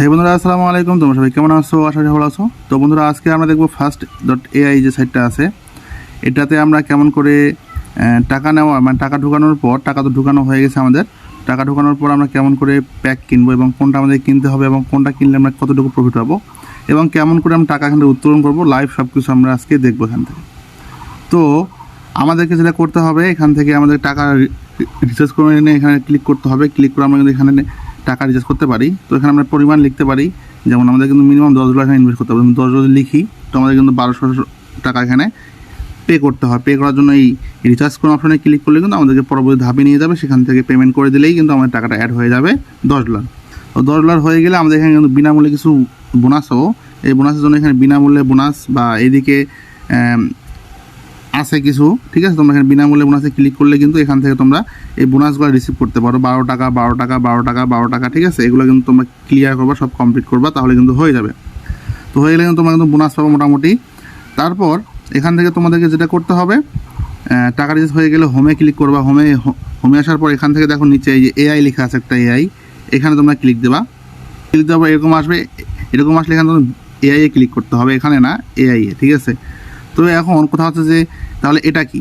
হে বন্ধুরা, আসসালামু আলাইকুম। তোমরা সবাই কেমন আছো? আশা করি ভালো আছো। তো বন্ধুরা, আজকে আমরা দেখব ফার্স্ট ডট এআই যে সাইটটা আছে, এটাতে আমরা কেমন করে টাকা নেওয়া মানে টাকা ঢুকানোর পর, টাকা তো ঢুকানো হয়ে গেছে আমাদের, টাকা ঢুকানোর পর আমরা কেমন করে প্যাক কিনবো এবং কোনটা আমাদের কিনতে হবে এবং কোনটা কিনলে আমরা কতটুকু প্রফিট পাবো এবং কেমন করে আমরা টাকা এখান থেকে উত্তোলন করব লাইভ সব কিছু আমরা আজকে দেখব এখান থেকে। তো আমাদেরকে যেটা করতে হবে, এখান থেকে আমাদের টাকা রিচার্জ করে এখানে ক্লিক করতে হবে। ক্লিক করে আমরা কিন্তু এখানে টাকা রিচার্জ করতে পারি তো এখানে আমরা পরিমাণ লিখতে পারি যেমন আমাদের কিন্তু মিনিমাম দশ ডলার এখানে ইনভেস্ট করতে হবে। দশ ডলার লিখি তো আমাদের কিন্তু বারোশো টাকা এখানে পে করতে হয়। পে করার জন্য এই রিচার্জ কোনো অপশনে ক্লিক করলে কিন্তু আমাদেরকে পরবর্তী ধাপে নিয়ে যাবে। সেখান থেকে পেমেন্ট করে দিলেই কিন্তু আমাদের টাকাটা অ্যাড হয়ে যাবে দশ ডলার তো দশ ডলার হয়ে গেলে আমাদের এখানে কিন্তু বিনামূল্যে কিছু বোনাসও এই বোনাসের জন্য এখানে বিনামূল্যে বোনাস বা এইদিকে আম, আছে কিছু, ঠিক আছে? তোমরা এখানে বিনামূল্যে বোনাসে ক্লিক করলে কিন্তু এখান থেকে তোমরা এই বোনাসগুলো রিসিভ করতে পারো। বারো টাকা বারো টাকা বারো টাকা বারো টাকা, ঠিক আছে? এগুলো কিন্তু তোমরা ক্লিয়ার করবা, সব কমপ্লিট করবা, তাহলে কিন্তু হয়ে যাবে। তো হয়ে গেলে কিন্তু তোমরা কিন্তু বোনাস পাবো মোটামুটি। তারপর এখান থেকে তোমাদেরকে যেটা করতে হবে টাকা রিচার্জ হয়ে গেলে হোমে ক্লিক করবা। হোমে হোমে আসার পর এখান থেকে দেখো নিচে এই যে এআই লেখা আছে একটা এআই এখানে তোমরা ক্লিক দেবা। ক্লিক দেওয়ার পর এরকম আসবে, এরকম আসলে এখানে তোমার এআই এ ক্লিক করতে হবে, এখানে না এআই এ, ঠিক আছে? তো এখন কথা হচ্ছে যে, তাহলে এটা কি?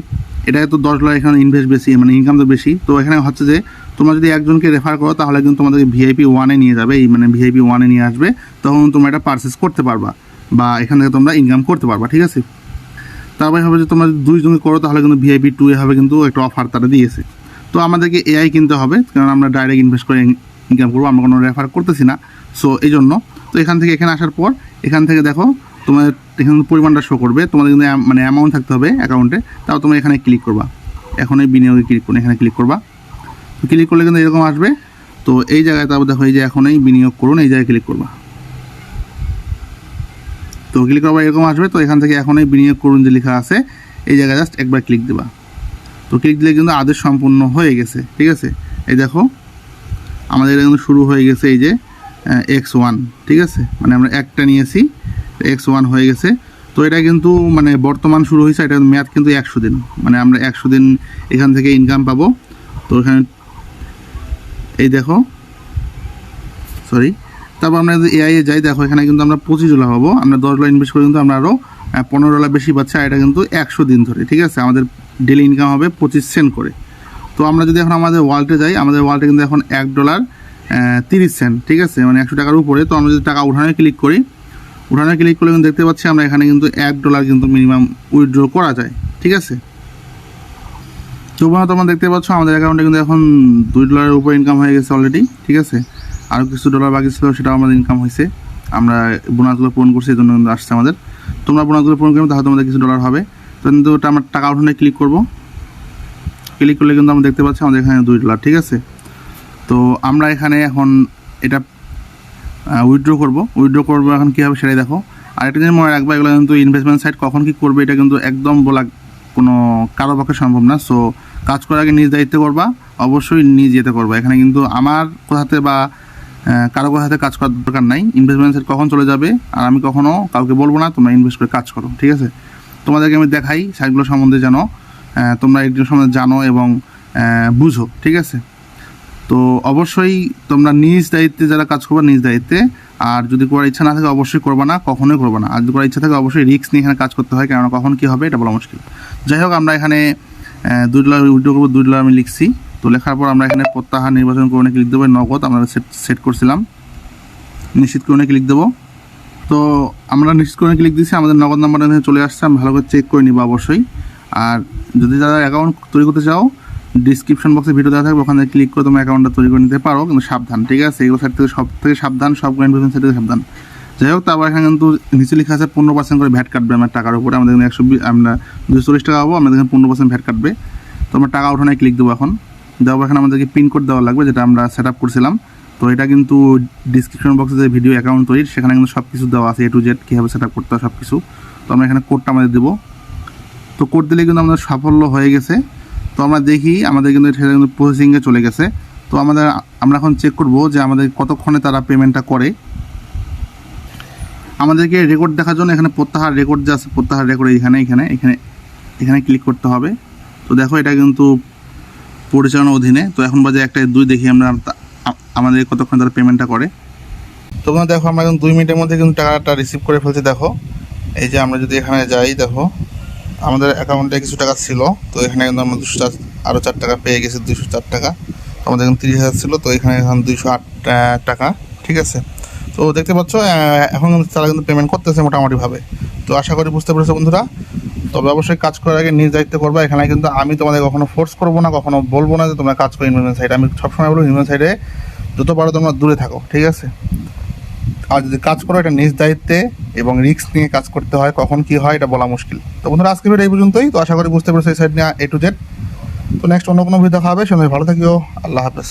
এটা তো দশ ডলার এখানে ইনভেস্ট বেশি মানে ইনকাম তো বেশি। তো এখানে হচ্ছে যে, তোমরা যদি একজনকে রেফার করো, তাহলে কিন্তু তোমাদেরকে ভিআইপি ওয়ানে নিয়ে যাবে, এই মানে ভিআইপি ওয়ানে নিয়ে আসবে, তখন তোমরা এটা পারচেস করতে পারবা বা এখান থেকে তোমরা ইনকাম করতে পারবা, ঠিক আছে? তারপরে হবে যে, তোমরা দুইজনকে করো, তাহলে কিন্তু ভিআইপি টু এ হবে কিন্তু একটা অফার তারা দিয়েছে। তো আমাদেরকে এআই কিনতে হবে, কারণ আমরা ডাইরেক্ট ইনভেস্ট করে ইনকাম করব, আমরা কোনো রেফার করতেছি না। সো এই জন্য তো এখান থেকে, এখানে আসার পর, এখান থেকে দেখো তোমাদের এখানে পরিমাণটা শো করবে, তোমাদের কিন্তু মানে অ্যামাউন্ট থাকতে হবে অ্যাকাউন্টে তাও তোমরা এখানে ক্লিক করবা। এখন এই বিনিয়োগে ক্লিক করুন এখানে ক্লিক করবা। ক্লিক করলে কিন্তু এরকম আসবে। তো এই জায়গায় তারপর দেখো এই যে এখন এই বিনিয়োগ করুন, এই জায়গায় ক্লিক করবা। তো ক্লিক করবা, এরকম আসবে। তো এখান থেকে এখন এই বিনিয়োগ করুন যে লেখা আছে, এই জায়গায় জাস্ট একবার ক্লিক দেবা। তো ক্লিক দিলে কিন্তু আদেশ সম্পূর্ণ হয়ে গেছে, ঠিক আছে? এই দেখো, আমাদের এটা কিন্তু শুরু হয়ে গেছে এই যে এক্স ওয়ান ঠিক আছে? মানে আমরা একটা নিয়েছি। এক্স ওয়ান হয়ে গেছে। তো এটা কিন্তু মানে বর্তমান শুরু হয়েছে, এটা মেয়াদ কিন্তু একশো দিন। মানে আমরা একশো দিন এখান থেকে ইনকাম পাবো। তো এখানে এই দেখো। সরি তারপর আমরা যদি এআই এ যাই, দেখো এখানে কিন্তু আমরা পঁচিশ ডলার পাবো। আমরা দশ ডলার ইনভেস্ট করে কিন্তু আমরা আরও পনেরো ডলার বেশি পাচ্ছি, আর এটা কিন্তু একশো দিন ধরে, ঠিক আছে? আমাদের ডেলি ইনকাম হবে পঁচিশ সেন্ট করে। তো আমরা যদি এখন আমাদের ওয়ালেটে যাই, আমাদের ওয়ালেটে কিন্তু এখন এক ডলার তিরিশ সেন্ট ঠিক আছে? মানে একশো টাকার উপরে। তো আমরা যদি টাকা উঠানে ক্লিক করি উঠানে ক্লিক করলে কিন্তু দেখতে পাচ্ছি আমরা এখানে কিন্তু এক ডলার কিন্তু মিনিমাম উইথড্র করা যায়, ঠিক আছে? তোমরা তোমরা দেখতে পাচ্ছ আমাদের অ্যাকাউন্টে কিন্তু এখন দুই ডলারের উপর ইনকাম হয়ে গেছে অলরেডি ঠিক আছে? আরও কিছু ডলার বাকি ছিল, সেটাও আমাদের ইনকাম হয়েছে। আমরা বোনাসগুলো পূরণ করছি এই জন্য কিন্তু আসছে আমাদের। তোমরা বোনাসগুলো পূরণ করবে তাহলে তোমাদের কিছু ডলার হবে। তো কিন্তু ওটা আমরা টাকা উঠানে ক্লিক করব। ক্লিক করলে কিন্তু আমরা দেখতে পাচ্ছি আমাদের এখানে দুই ডলার ঠিক আছে? তো আমরা এখানে এখন এটা উইথড্র করব। উইথড্র করব এখন কী হবে সেটাই দেখো। আর একটা জিনিস মনে রাখব, এগুলো কিন্তু ইনভেস্টমেন্ট সাইট কখন কী করবে, এটা কিন্তু একদম বলা কোনো কারও পক্ষে সম্ভব না। সো কাজ করার আগে নিজ দায়িত্বে করবা, অবশ্যই নিজ যেতে করবা। এখানে কিন্তু আমার কথাতে বা কারও কথাতে কাজ করার দরকার নাই। ইনভেস্টমেন্ট সাইট কখন চলে যাবে, আর আমি কখনও কাউকে বলব না, তোমরা ইনভেস্ট করে কাজ করো, ঠিক আছে? তোমাদেরকে আমি দেখাই সাইটগুলো সম্বন্ধে জানো তোমরা এগুলো সম্বন্ধে জানো এবং বুঝো, ঠিক আছে? তো অবশ্যই তোমরা নিজ দায়িত্বে যারা কাজ করবে, নিজ দায়িত্বে। আর যদি করার ইচ্ছা না থাকে, অবশ্যই করবে না, কখনোই করবে না। আর যদি করার ইচ্ছা থাকে, অবশ্যই রিস্ক নিয়ে এখানে কাজ করতে হয়, কেননা কখন কী হবে এটা বলা মুশকিল। যাই হোক, আমরা এখানে দুই ডলার উইড্রো করব, দুই ডলার আমি লিখছি। তো লেখার পর আমরা এখানে প্রত্যাহার নির্বাচন করে ক্লিক দেবো নগদ আমরা সেট সেট করছিলাম। নিশ্চিত করে ক্লিক দেবো। তো আমরা নিশ্চিত করে ক্লিক দিচ্ছি আমাদের নগদ নাম্বার চলে আসছে, আমি ভালো করে চেক করে নিব অবশ্যই। আর যদি যারা অ্যাকাউন্ট তৈরি করতে চাও ডিসক্রিপশন বক্সে ভিডিও দেওয়া থাকবে, ওখানে ক্লিক করে তোমার অ্যাকাউন্টটা তৈরি করে নিতে পারো, কিন্তু সাবধান, ঠিক আছে? এগুলো সাইড থেকে সব থেকে সাবধান, সব ইনভেস্টমেন্ট সাইড থেকে সাবধান। যাই হোক, তারপর এখানে কিন্তু নিচে লেখা আছে পনেরো পার্সেন্ট করে ভ্যাট কাটবে আমার টাকার উপরে। আমাদের একশো আমরা দুশো চল্লিশ টাকা পাবো, আমাদের এখানে পনেরো পার্সেন্ট ভ্যাট কাটবে। তো আমরা টাকা উঠানে ক্লিক দেবো এখন। দেওয়ার এখানে আমাদেরকে পিন কোড দেওয়া লাগবে, যেটা আমরা সেট আপ করছিলাম। তো এটা কিন্তু ডিসক্রিপশন বক্সে যে ভিডিও অ্যাকাউন্ট তৈরি সেখানে কিন্তু সব কিছু দেওয়া আছে এ টু জেড কীভাবে সেট আপ করতে হয় সব কিছু তো আমরা এখানে কোডটা আমাদের দেবো। তো কোড দিলে কিন্তু আমাদের সাফল্য হয়ে গেছে। তো আমরা দেখি, আমাদের কিন্তু সেটা কিন্তু প্রসেসিংয়ে চলে গেছে। তো আমাদের, আমরা এখন চেক করব যে আমাদের কতক্ষণে তারা পেমেন্টটা করে। আমাদেরকে রেকর্ড দেখার জন্য এখানে প্রত্যাহার রেকর্ড যে আছে, প্রত্যাহার রেকর্ড এখানে এখানে এখানে এখানে ক্লিক করতে হবে। তো দেখো, এটা কিন্তু পরিচালনা অধীনে। তো এখন বাজে একটা দুই, দেখি আমরা আমাদের কতক্ষণ তারা পেমেন্টটা করে। তো দেখো, আমরা এখন দুই মিনিটের মধ্যে কিন্তু টাকাটা রিসিভ করে ফেলছি, দেখো। এই যে আমরা যদি এখানে যাই, দেখো। আমাদের অ্যাকাউন্টে কিছু টাকা ছিল, তো এখানে কিন্তু আমরা দুশো চার আরও চার টাকা পেয়ে গেছি, দুশো চার টাকা। আমাদের এখন তিরিশ হাজার ছিল, তো এখানে এখন দুইশো আট টাকা, ঠিক আছে? তো দেখতে পাচ্ছ এখন তারা কিন্তু পেমেন্ট করতেছে মোটামুটিভাবে। তো আশা করি বুঝতে পেরেছ বন্ধুরা। তবে অবশ্যই কাজ করার আগে নিজ দায়িত্ব করবা, এখানে কিন্তু আমি তোমাদের কখনো ফোর্স করব না, কখনো বলব না যে তোমরা কাজ করো ইনভেস্টমেন্ট সাইডে আমি সবসময় বলব ইনভেস্টমেন্ট সাইডে যত পারো তোমরা দূরে থাকো, ঠিক আছে? আর যদি কাজ করো, এটা নিজ দায়িত্বে এবং রিস্ক নিয়ে কাজ করতে হয়, কখন কি হয়, এটা বলা মুশকিল। তো বন্ধুরা আজকে ভিডিও এই পর্যন্তই। তো আশা করি বুঝতে পারছ এই সাইড নিয়ে এ টু জেড তো নেক্সট অন্য কোনো ভিডিও দেখা হবে। সঙ্গে ভালো থাকিও। আল্লাহ হাফেজ।